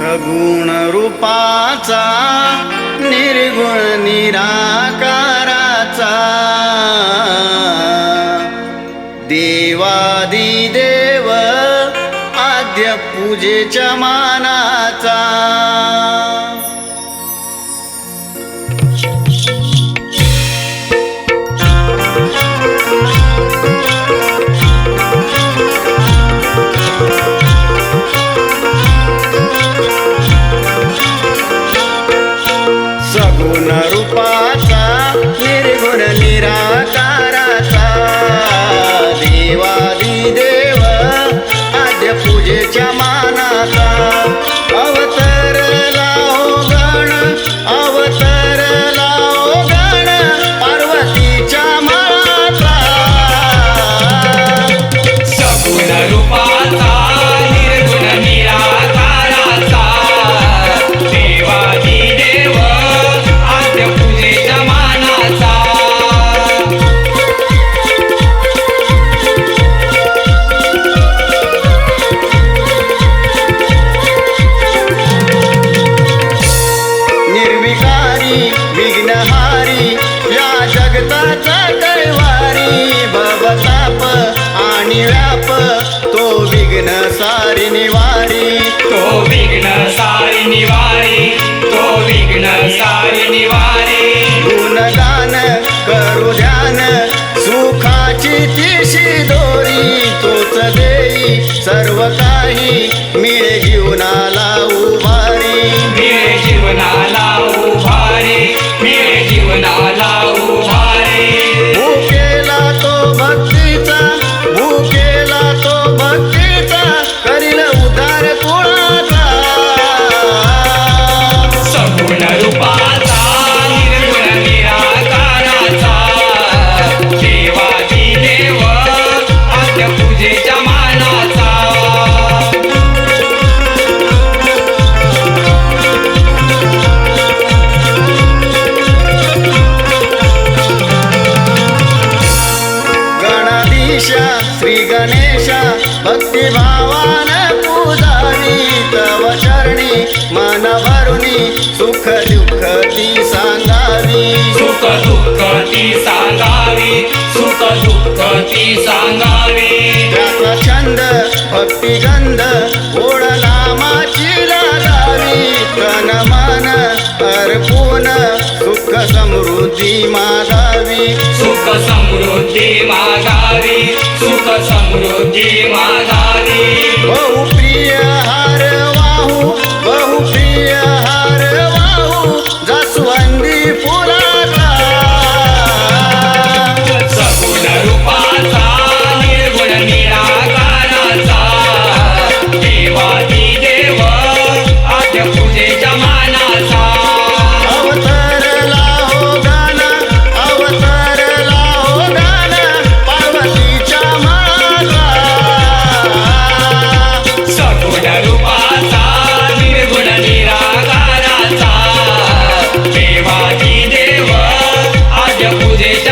सगुण रूपाचा निर्गुण निराकाराचा तुझेच्या मानाचा. निर्विकारी विघ्नहारी या जगताचा कैवारी भवताप आणि व्याप तो विघ्न सारी निवारी. तो विघ्न सारी निवारी तो विघ्न सारी निवारी. गुणगान करू ध्यान सुखाची तिशी दोरी. तोच देई सर्व काही मिळे जीवनाला. गणेशा भक्तिभावान पूजावी तव चरणी मन भरुनी सुख दुःख ती सांगावी. सुख दुःख ती सांगावी सुख दुःख ती सांगावी. त्याचा छंद भक्तिगंध गोड नामाची लागावी तन मन अर्पून सुख समृद्धी मागावी सुख समृद्धी माधारी सुख समृद्धी माधारी DJ